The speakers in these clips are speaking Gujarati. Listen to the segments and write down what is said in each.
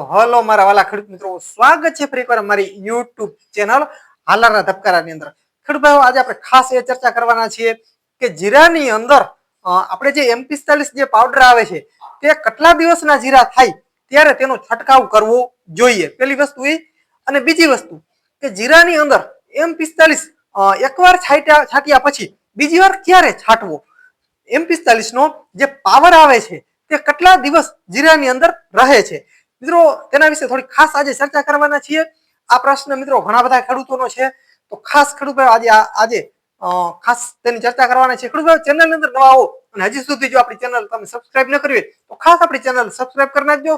તો હલો મારા વાલા ખેડૂત મિત્રો, સ્વાગત છે ફરી એકવાર મારી યુટ્યુબ ચેનલ હાલારના ધબકારાની અંદર. ખેડૂત ભાઈઓ, આજે આપણે ખાસ એ ચર્ચા કરવાના છીએ કે જીરાની અંદર આપણે જે એમ પિસ્તાલીસ જે પાવડર આવે છે, તે કેટલા દિવસના જીરા થાય ત્યારે તેનો છંટકાવ કરવો જોઈએ? પેલી વસ્તુ એ. અને બીજી વસ્તુ કે જીરાની અંદર એમ પિસ્તાલીસ એકવાર છાંટ્યા છાંટ્યા પછી બીજી વાર ક્યારે છાંટવો? એમ પિસ્તાલીસ નો જે પાવર આવે છે, તે કેટલા દિવસ જીરાની અંદર રહે છે? મિત્રો, તેના વિશે થોડી ખાસ આજે ચર્ચા કરવાના છીએ. આ પ્રશ્ન મિત્રો ઘણા બધા ખેડૂતોનો છે. તો ખાસ ખેડૂત આજે આજે ખાસ તેની ચર્ચા કરવાના છે. ખેડૂત ચેનલની અંદર નવા આવો અને હજી સુધી જો આપણી ચેનલ તમે સબસ્ક્રાઇબ ન કરવી તો ખાસ આપણી ચેનલ સબસ્ક્રાઇબ કરી નાખજો.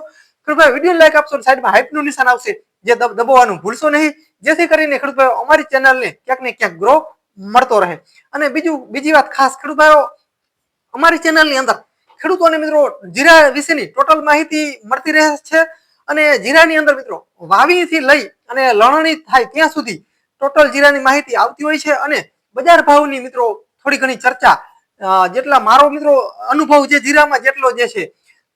ખેડૂત વીડિયો લાઈક આપશો સાઈડમાં હાઈપનું નિશાન આવશે, જે દબાવવાનું ભૂલશો નહીં. જેથી કરીને ખેડૂત અમારી ચેનલને ક્યાંક ને ક્યાંક ગ્રો મળતો રહે. અને બીજું બીજી વાત ખાસ ખેડૂત અમારી ચેનલની અંદર ખેડૂતોને મિત્રો જીરા વિશેની ટોટલ માહિતી મળતી રહે છે અને જીરાની અંદર મિત્રો વાવીથી લઈ અને લણણી થાય ત્યાં સુધી ટોટલ જીરાની માહિતી આવતી હોય છે અને બજાર ભાવની મિત્રો થોડી ઘણી ચર્ચા જેટલા મારો મિત્રો અનુભવ જે જીરામાં જેટલો જે છે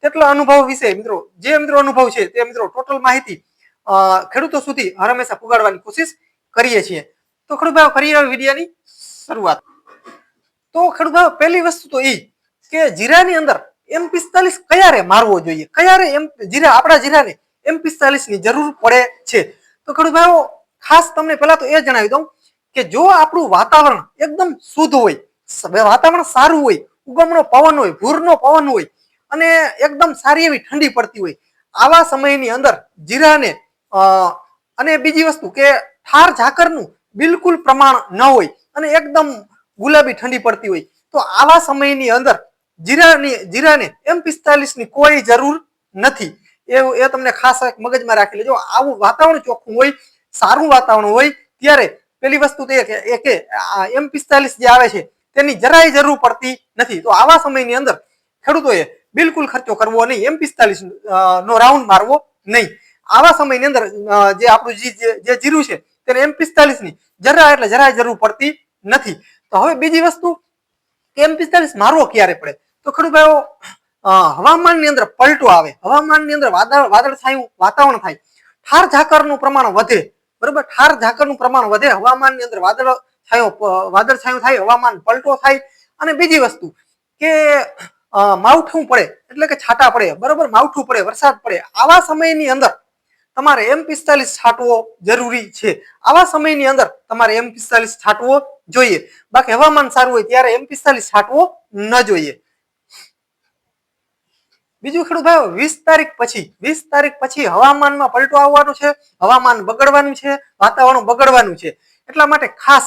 તેટલા અનુભવ વિશે મિત્રો, જે મિત્રો અનુભવ છે તે મિત્રો ટોટલ માહિતી ખેડૂતો સુધી હર હંમેશા પુગાડવાની કોશિશ કરીએ છીએ. તો ખેડૂત ભાઈ કરીએ વિડીયાની શરૂઆત. તો ખેડૂત ભાઈ, પહેલી વસ્તુ તો એ કે જીરાની અંદર એમ પિસ્તાલીસ કયારે મારવો જોઈએ? કયારે એમ જીરા, આપણા જીરાને એમ પિસ્તાલીસની જરૂર પડે છે? તો ખેડૂત ભાઈઓ ખાસ તમને પહેલા તો એ જણાવી દઉં કે જો આપણું વાતાવરણ એકદમ શુદ્ધ હોય વાતાવરણ સારું હોય, ઉગમનો પવન હોય, ભૂરનો પવન હોય, અને એકદમ સારી એવી ઠંડી પડતી હોય, આવા સમયની અંદર જીરાને અને બીજી વસ્તુ કે ઠાર ઝાકરનું બિલકુલ પ્રમાણ ન હોય, અને એકદમ ગુલાબી ઠંડી પડતી હોય, તો આવા સમયની અંદર જીરાની, જીરાને એમ પિસ્તાલીસની કોઈ જરૂર નથી. એવું એ તમને ખાસ એક મગજમાં રાખી લેજો. આવું વાતાવરણ ચોખ્ખું હોય, સારું વાતાવરણ હોય, ત્યારે પેલી વસ્તુ તો એ કે, એ એમ પિસ્તાલીસ જે આવે છે, તેની જરાય જરૂર પડતી નથી. તો આવા સમયની અંદર ખેડૂતોએ બિલકુલ ખર્ચો કરવો નહીં, એમ પિસ્તાલીસ નો રાઉન્ડ મારવો નહીં. આવા સમયની અંદર જે આપણું જી- જીરું છે, તેને એમ પિસ્તાલીસની જરા એટલે જરાય જરૂર પડતી નથી. તો હવે બીજી વસ્તુ એમ પિસ્તાલીસ મારવો ક્યારે પડે? તો ખરું ભાઈઓ હવામાનની અંદર પલટો આવે. હવામાનની અંદર વાદળ વાદળ છાયું વાતાવરણ થાય. ઠાર ઝાકરનું પ્રમાણ વધે. બરોબર? ઠાર ઝાકરનું પ્રમાણ વધે. હવામાનની અંદર વાદળ છાયો વાદળ છાયું થાય, હવામાન પલટો થાય. અને બીજી વસ્તુ કે માવઠું પડે, એટલે કે છાંટા પડે. બરોબર? માવઠું પડે, વરસાદ પડે. આવા સમયની અંદર તમારે એમ પિસ્તાલીસ છાંટવો જરૂરી છે. આવા સમયની અંદર તમારે એમ પિસ્તાલીસ છાંટવો જોઈએ. બાકી હવામાન સારું હોય ત્યારે એમ પિસ્તાલીસ છાંટવો ન જોઈએ. બીજું ખેડૂત ભાઈઓ, વીસ તારીખ પછી, વીસ તારીખ પછી હવામાનમાં પલટો આવવાનો છે, હવામાન બગડવાનું છે, વાતાવરણ બગડવાનું છે. એટલા માટે ખાસ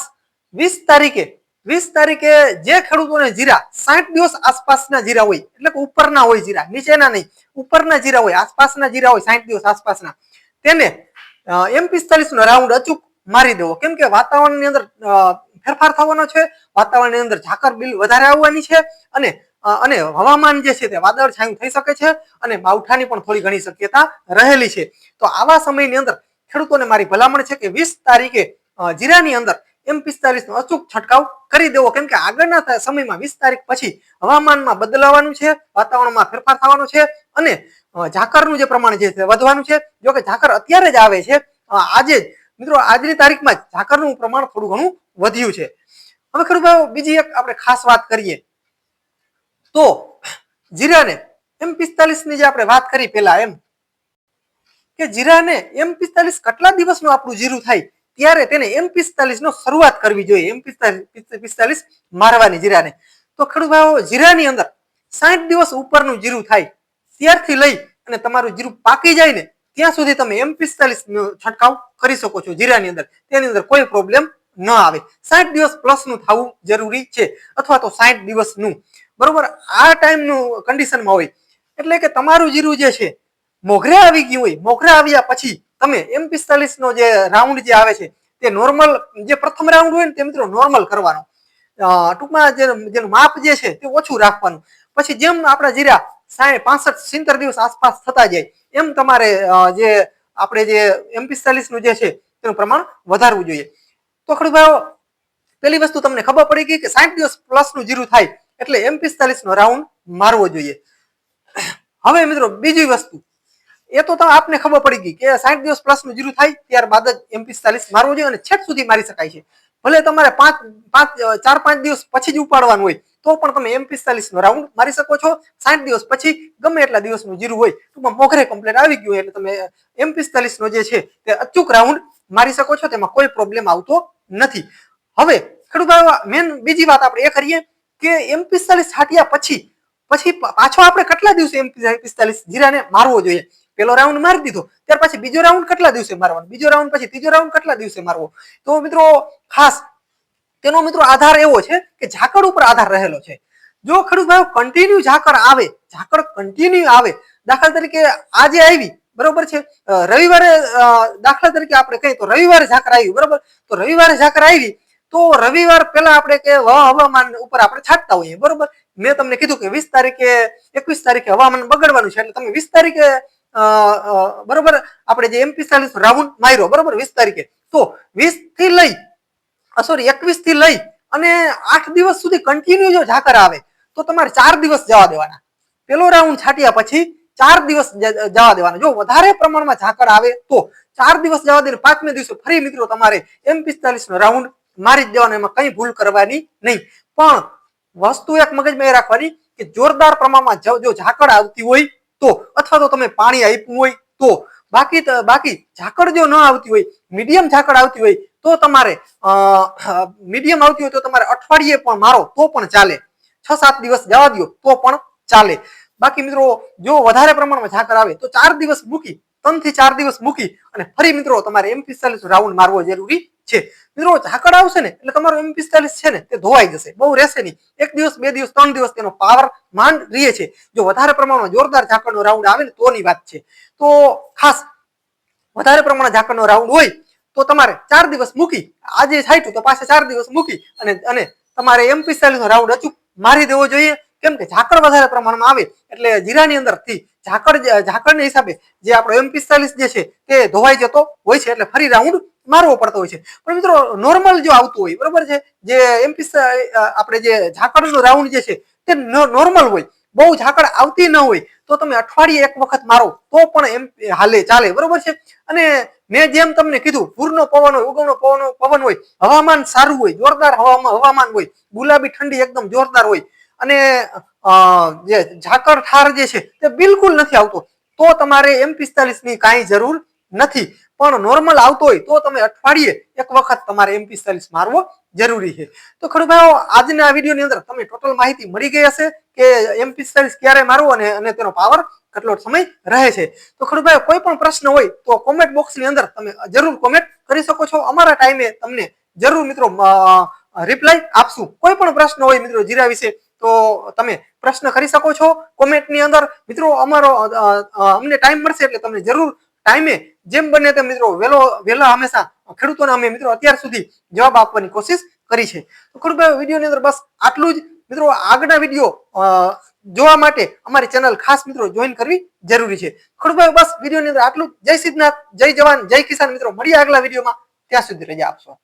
વીસ તારીખે વીસ તારીખે જે ખેડૂતોને જીરા, સાઠ દિવસ આસપાસના જીરા હોય, એટલે કે ઉપરના હોય જીરા, નીચેના નહીં, ઉપરના જીરા હોય, આસપાસના જીરા હોય, સાઠ દિવસ આસપાસના, તેને એમ પિસ્તાલીસ નો રાઉન્ડ અચૂક મારી દેવો. કેમ કે વાતાવરણની અંદર ફેરફાર થવાનો છે, વાતાવરણની અંદર ઝાકર બિલ વધારે આવવાની છે અને અને હવામાન જે છે તે વાદળ છાયું થઈ શકે છે અને માવઠાની પણ થોડી ઘણી શક્યતા રહેલી છે. તો આવા સમયની અંદર ખેડૂતોને મારી ભલામણ છે કે વીસ તારીખે જીરાની અંદર એમ પિસ્તાલીસ નો અચૂક છંટકાવ કરી દેવો. કેમ કે આગળના સમયમાં વીસ તારીખ પછી હવામાનમાં બદલાવાનું છે, વાતાવરણમાં ફેરફાર થવાનો છે અને ઝાકરનું જે પ્રમાણ છે તે વધવાનું છે. જો કે ઝાકર અત્યારે જ આવે છે આજે જ. મિત્રો, આજની તારીખમાં જ ઝાકરનું પ્રમાણ થોડું ઘણું વધ્યું છે. હવે ખેડૂત, બીજી એક આપણે ખાસ વાત કરીએ. તો જીરાને એમ પિસ્તાલીસની જે આપણે વાત કરી પેલા એમ, કે જીરાને એમ પિસ્તાલીસ કેટલા દિવસનું આપણું જીરું થાય, ત્યારે તેને એમ પિસ્તાલીસ નો શરૂઆત કરવી જોઈએ, એમ પિસ્તાલીસ મારવાની જીરાને. તો ખેડૂત ભાઈઓ, જીરાની અંદર સાઠ દિવસ ઉપરનું જીરું થાય, ત્યારથી લઈ અને તમારું જીરું પાકી જાય ને, ત્યાં સુધી તમે એમ પિસ્તાલીસ નો છંટકાવ કરી શકો છો જીરાની અંદર. તેની અંદર કોઈ પ્રોબ્લેમ ન આવે. સાઠ દિવસ પ્લસનું થવું જરૂરી છે, અથવા તો સાઠ દિવસનું. બરોબર? આ ટાઈમનું કન્ડિશનમાં હોય. એટલે કે તમારું જીરું જે છે, મોઘરે આવી ગયું હોય, મોઘરે આવ્યા પછી તમે એમ પિસ્તાલીસ નો જે રાઉન્ડ જે આવે છે, તે નોર્મલ જે પ્રથમ રાઉન્ડ હોય ને તે મિત્રો નોર્મલ કરવાનો. ટૂંકમાં જે જેનું માપ જે છે તે ઓછું રાખવાનું. પછી જેમ આપણા જીરા સાઠ પાસઠ સિત્તેર દિવસ આસપાસ થતા જાય, એમ તમારે જે આપણે જે એમ પિસ્તાલીસનું જે છે તેનું પ્રમાણ વધારવું જોઈએ. તો ખેડૂત ભાઈઓ પેલી વસ્તુ તમને ખબર પડી ગઈ કે સાઠ દિવસ પ્લસનું જીરું થાય એટલે એમ પિસ્તાલીસ નો રાઉન્ડ મારવો જોઈએ. હવે મિત્રો બીજી વસ્તુ. એ તો આપને ખબર પડી ગઈ કે સાઠ દિવસ પ્લસનું જીરું થાય ત્યારબાદ જ એમ પિસ્તાલીસ મારવો જોઈએ અને છેક સુધી મારી શકાય છે. ભલે તમારે પાંચ પાંચ ચાર, પાંચ દિવસ પછી જ ઉપાડવાનું હોય, તો પણ તમે એમ પિસ્તાલીસ નો રાઉન્ડ મારી શકો છો. સાઠ દિવસ પછી ગમે એટલા દિવસનું જીરું હોય, ટૂંકમાં મોઘરે કમ્પ્લેટ આવી ગયું એટલે તમે એમ પિસ્તાલીસ નો જે છે તે અચૂક રાઉન્ડ મારી શકો છો, તેમાં કોઈ પ્રોબ્લેમ આવતો નથી. હવે ખેડૂત મેન બીજી વાત આપણે એ કરીએ કે એમ પિસ્તાલીસ છાંટ્યા પછી પછી પાછો આપણે કેટલા દિવસે એમ પિસ્તાલીસ જીરાને મારવો જોઈએ? પેલો રાઉન્ડ મારી દીધો, ત્યાર પછી બીજો રાઉન્ડ કેટલા દિવસે મારવાનો? બીજો રાઉન્ડ પછી ત્રીજો રાઉન્ડ કેટલા દિવસે મારવો? તો મિત્રો, ખાસ તેનો મિત્રો આધાર એવો છે કે ઝાકળ ઉપર આધાર રહેલો છે. જો ખેડૂત ભાઈઓ કન્ટિન્યુ ઝાકળ આવે, ઝાકળ કન્ટિન્યુ આવે, દાખલા તરીકે આજે આવી, બરોબર છે? રવિવારે દાખલા તરીકે આપણે કહીએ તો રવિવારે ઝાકળ આવી, બરોબર? તો રવિવારે ઝાકળ આવી તો રવિવાર પહેલા આપણે કે હવામાન ઉપર આપણે છાંટતા હોઈએ, બરોબર? મેં તમને કીધું કે વીસ તારીખે, એકવીસ તારીખે હવામાન બગડવાનું છે, એટલે તમે વીસ તારીખે બરોબર? આપણે જે એમ પિસ્તાલીસ રાઉન્ડ માર્યો, બરોબર? વીસ તારીખે. તો વીસથી લઈ સોરી એકવીસથી લઈ અને આઠ દિવસ સુધી કન્ટિન્યુ જો ઝાકર આવે, તો તમારે ચાર દિવસ જવા દેવાના. પેલો રાઉન્ડ છાંટ્યા પછી ચાર દિવસ જવા દેવાના. જો વધારે પ્રમાણમાં ઝાકળ આવે તો ચાર દિવસ જવા દે પાંચમે દિવસે ફરી મિત્રો તમારે એમ પિસ્તાલીસ નો રાઉન્ડ મારી જ દેવાનો, એમાં કઈ ભૂલ કરવાની નહીં. પણ વસ્તુ એક મગજમાં એ રાખવાની કે જોરદાર પ્રમાણમાં જો ઝાકળ આવતી હોય તો, અથવા તો તમે પાણી આપ્યું હોય તો. બાકી બાકી ઝાકળ જો ન આવતી હોય, મીડિયમ ઝાકળ આવતી હોય, તો તમારે મીડિયમ આવતી હોય તો તમારે અઠવાડિયે પણ મારો, તો પણ ચાલે. છ સાત દિવસ જવા દો તો પણ ચાલે. બાકી મિત્રો, જો વધારે પ્રમાણમાં ઝાકળ આવે, તો ચાર દિવસ મૂકી ત્રણથી ચાર દિવસ મૂકી, અને ફરી મિત્રો, તમારે એમ પિસ્તાલીસ રાઉન્ડ મારવો જરૂરી છે. મિત્રો ઝાકળ આવશે ને, એટલે તમારો એમ પિસ્તાલીસ છે ને, તે ધોવાઈ જશે. બહુ રહેશે નહીં. એક દિવસ, બે દિવસ, ત્રણ દિવસ તેનો પાવર માંડ રહે છે. જો વધારે પ્રમાણમાં જોરદાર ઝાકળનો રાઉન્ડ આવે ને, તોની વાત છે. તો ખાસ વધારે પ્રમાણમાં ઝાકળનો રાઉન્ડ હોય, તો તમારે ચાર દિવસ મૂકી, આજે છાંટ્યું તો પાછા ચાર દિવસ મૂકી અને અને તમારે એમ પિસ્તાલીસ નો રાઉન્ડ અચૂક મારી દેવો જોઈએ. કેમ કે ઝાકળ વધારે પ્રમાણમાં આવે, એટલે જીરાની અંદરથી ઝાકળ ઝાકળના હિસાબે જે આપણો એમ પિસ્તાલીસ જે છે, તે ધોવાઈ જતો હોય છે, એટલે ફરી રાઉન્ડ મારવો પડતો હોય છે. પણ મિત્રો નોર્મલ જો આવતું હોય, બરોબર છે? જે એમ આપણે જે ઝાકળનો રાઉન્ડ જે છે, તે નોર્મલ હોય. બહુ ઝાકળ આવતી ન હોય, તો તમે અઠવાડિયે એક વખત મારો, તો પણ એમ, હાલે, ચાલે, બરોબર છે? અને મેં જેમ તમને કીધું, પૂરનો પવન હોય ઉગમનો પવન પવન હોય, હવામાન સારું હોય, જોરદાર હવામાં, હવામાન હોય, ગુલાબી ઠંડી એકદમ જોરદાર હોય, અને જે ઝાકળ ઠાર જે છે, તે બિલકુલ નથી આવતો. તો તમારે એમ પિસ્તાલીસની કાંઈ જરૂર નથી. પણ નોર્મલ આવતો હોય તો તમે અઠવાડિયે એક વખત તમારે એમ પિસ્તાલીસ મારવો જરૂરી છે. તો ખરું ભાઈઓ, આજના વિડીયોની અંદર તમને ટોટલ માહિતી મળી ગઈ હશે કે એમ પિસ્તાલીસ ક્યારે મારવો અને અને તેનો પાવર કેટલો સમય રહે છે. તો ખરું ભાઈ કોઈ પણ પ્રશ્ન હોય તો કોમેન્ટ બોક્સની અંદર તમે જરૂર કોમેન્ટ કરી શકો છો. અમારા ટાઈમે તમને જરૂર મિત્રો રિપ્લાય આપશું. કોઈ પણ પ્રશ્ન હોય મિત્રો જીરા વિશે તો તમે પ્રશ્ન કરી શકો છો. કોમેન્ટની અંદર મિત્રો અમારો અમને ટાઈમ મળશે એટલે તમને જરૂર ટાઈમે જેમ બને તેમ મિત્રો વેલો વેલા હંમેશા ખેડૂતોને અમે મિત્રો અત્યાર સુધી જવાબ આપવાની કોશિશ કરી છે. તો વીડિયો વિડીયોની અંદર બસ આટલું જ. મિત્રો, આગળના વીડિયો જોવા માટે અમારી ચેનલ ખાસ મિત્રો જોઈન કરવી જરૂરી છે. ખેડૂતભાઈ, બસ વિડીયોની અંદર આટલું. જય સિદ્ધનાથ, જય જવાન, જય કિસાન મિત્રો. મળીએ આગલા વિડીયોમાં. ત્યાં સુધી રજા આપશો.